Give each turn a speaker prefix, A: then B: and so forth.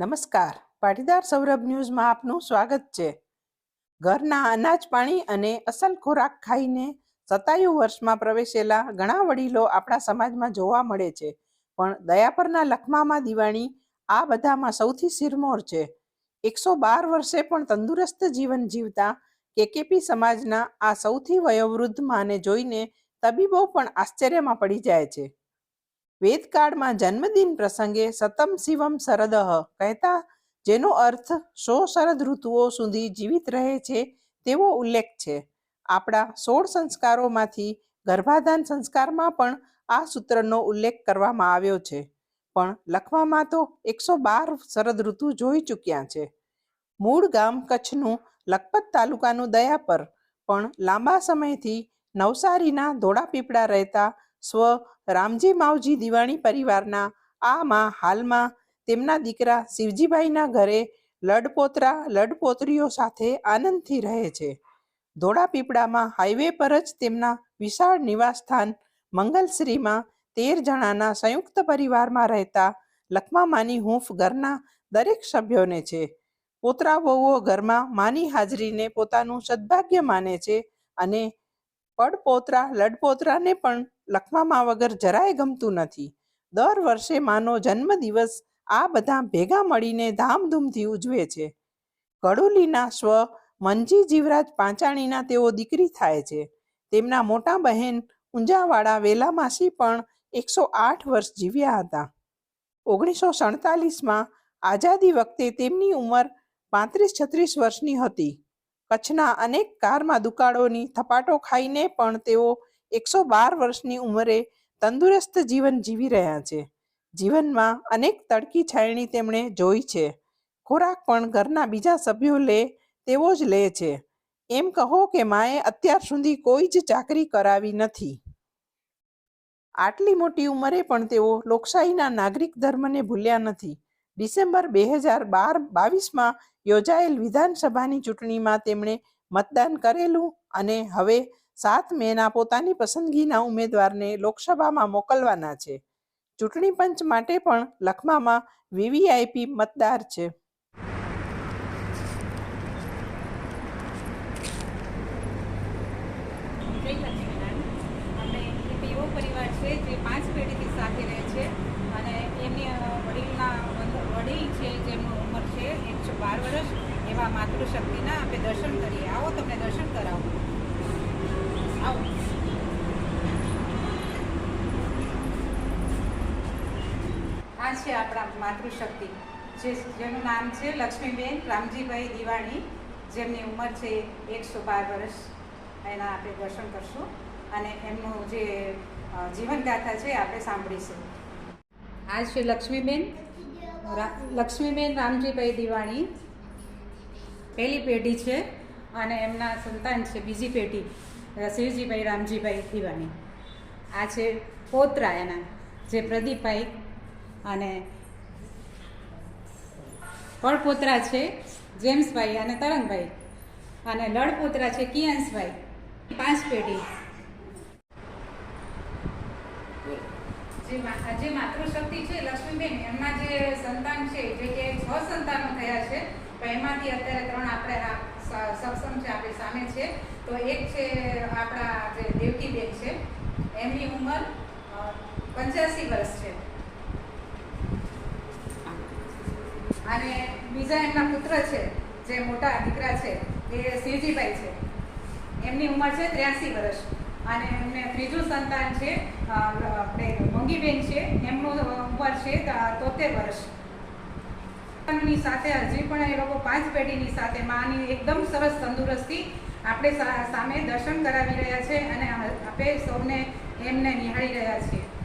A: નમસ્કાર. પાટીદાર સૌરભ ન્યૂઝમાં આપનું સ્વાગત છે. ઘરના અનાજ, પાણી અને અસલ ખોરાક ખાઈને સતાયુ વર્ષમાં પ્રવેશેલા ઘણા વડીલો આપણા સમાજમાં જોવા મળે છે. પણ દયાપરના લખમામાં દિવાળી આ બધામાં સૌથી સિરમોર છે. એકસો બાર વર્ષે પણ તંદુરસ્ત જીવન જીવતા કેકેપી સમાજના આ સૌથી વયોવૃદ્ધ માને જોઈને તબીબો પણ આશ્ચર્યમાં પડી જાય છે. વેદકાળમાં જન્મદિન પ્રસંગે સતમ શિવમ શરદ કહેતા, જેનો અર્થ સો શરદ ઋતુઓ સુધી જીવિત રહે છે તેવો ઉલ્લેખ છે. આપણા સોળ સંસ્કારોમાંથી ગર્ભાધાન સંસ્કારમાં પણ આ સૂત્રનો ઉલ્લેખ કરવામાં આવ્યો છે. પણ લખવામાં તો એકસો બાર શરદ ઋતુ જોઈ ચૂક્યા છે. મૂળ ગામ કચ્છનું લખપત તાલુકાનું દયાપર, પણ લાંબા સમયથી નવસારીના ધોળાપીપળા રહેતા સ્વ રામજી માવજી દિવાણી પરિવારના આ માં હાલમાં તેમના દીકરા શિવજીભાઈના ઘરે લડપોતરા લડપોતરીઓ સાથે આનંદથી રહે છે. ધોળાપીપળામાં હાઈવે પર જ તેમના વિશાળ નિવાસસ્થાન મંગલશ્રીમાં તેર જણાના સંયુક્ત પરિવારમાં રહેતા લખમામાની હૂંફ ઘરના દરેક સભ્યોને છે. પોતરા વહુઓ ઘરમાં માની હાજરીને પોતાનું સદભાગ્ય માને છે અને પડપોતરા લડપોતરાને પણ લખમામા વગર જરાય ગમતું નથી. દર વર્ષે માનો જન્મદિવસ આ બધા ભેગા મળીને ધામધૂમથી ઉજવે છે. કડુલીના સ્વ મંજી જીવરાજ પાંચાણીના તેઓ દીકરી થાય છે. તેમના મોટા બહેન ઊંઝાવાળા વેલામાસી પણ એકસો આઠ વર્ષ જીવ્યા હતા. ઓગણીસો સડતાલીસમાં આઝાદી વખતે તેમની ઉંમર પાંત્રીસ છત્રીસ વર્ષની હતી. કચ્છના અનેક કારમાં દુકાળોની થપાટો ખાઈને પણ તેઓ એકસો બાર વર્ષની ઉંમરે તંદુરસ્ત જીવન જીવી રહ્યા છે. જીવનમાં અનેક તડકી છાયણી તેમણે જોઈ છે. ખોરાક પણ ઘરના બીજા સભ્યો લે તેવો જ લે છે. એમ કહો કે માએ અત્યાર સુધી કોઈ જ ચાકરી કરાવી નથી. આટલી મોટી ઉંમરે પણ તેઓ લોકશાહીના નાગરિક ધર્મને ભૂલ્યા નથી. ડિસેમ્બર બે હજાર બાર બાવીસમાં યોજાયેલ વિધાનસભાની ચૂંટણીમાં તેમણે મતદાન કરેલું અને હવે સાત મેના પોતાની પસંદગીના ઉમેદવારને લોકસભામાં મોકલવાના છે. ચૂંટણી પંચ માટે પણ લખમામાં વીવીઆઈપી મતદાર છે
B: જય લક્ષ્મીનારાયણ અમે એક એવો પરિવાર છે જે પાંચ પેઢીથી સાથે રહે છે અને એમની અ, વડીલના વંદ- વડીલ છે જેમનું ઉંમર છે એકસો બાર વર્ષ એવા માતૃશક્તિના આપણે દર્શન કરીએ આવો તમને દર્શન કરાવો આવો આ છે આપણા માતૃશક્તિ, જે જેનું નામ છે લક્ષ્મીબેન રામજીભાઈ દિવાણી, જેમની ઉંમર છે એકસો બાર વર્ષ. એના આપણે દર્શન કરશું અને એમનું જે જીવનગાથા છે આપણે સાંભળીશું. આ છે લક્ષ્મીબેન લક્ષ્મીબેન રામજીભાઈ દિવાણી. પહેલી પેઢી છે અને એમના સંતાન છે બીજી પેઢી. શિવજીભાઈ રામજીભાઈ દિવાણી આ છે પોતરા એના, જે પ્રદીપભાઈ અને પડપોતરા છે જેમ્સભાઈ અને તરંગભાઈ અને લડપોતરા છે કિયાંશભાઈ પાંચ પેઢી. જે માતૃશક્તિ છે લક્ષ્મીબેન, એમના જે સંતાન છે, જે કે છ સંતાનો થયા છે એમાંથી અત્યારે ત્રણ આપણે આ સ- સક્ષમ છે આપણી સામે છે. તો એક છે આપણા જે દેવકીબેન છે, એમની ઉંમર પંચ્યાસી વર્ષ છે. અને બીજા એમના પુત્ર છે, જે મોટા દીકરા છે, એ શિવજીભાઈ છે. એમની ઉંમર છે ત્ર્યાસી વર્ષ. અને એમને ત્રીજું સંતાન છે આપણે મંગીબેન છે, એમનું ઉંમર છે તોતેર વર્ષ. ની સાથે, હજી પણ એ લોકો પાંચ પેઢીની સાથે માની એકદમ સરસ તંદુરસ્તી આપણે સામે દર્શન કરાવી રહ્યા છે અને આપણે સૌને એમને નિહાળી રહ્યા છીએ.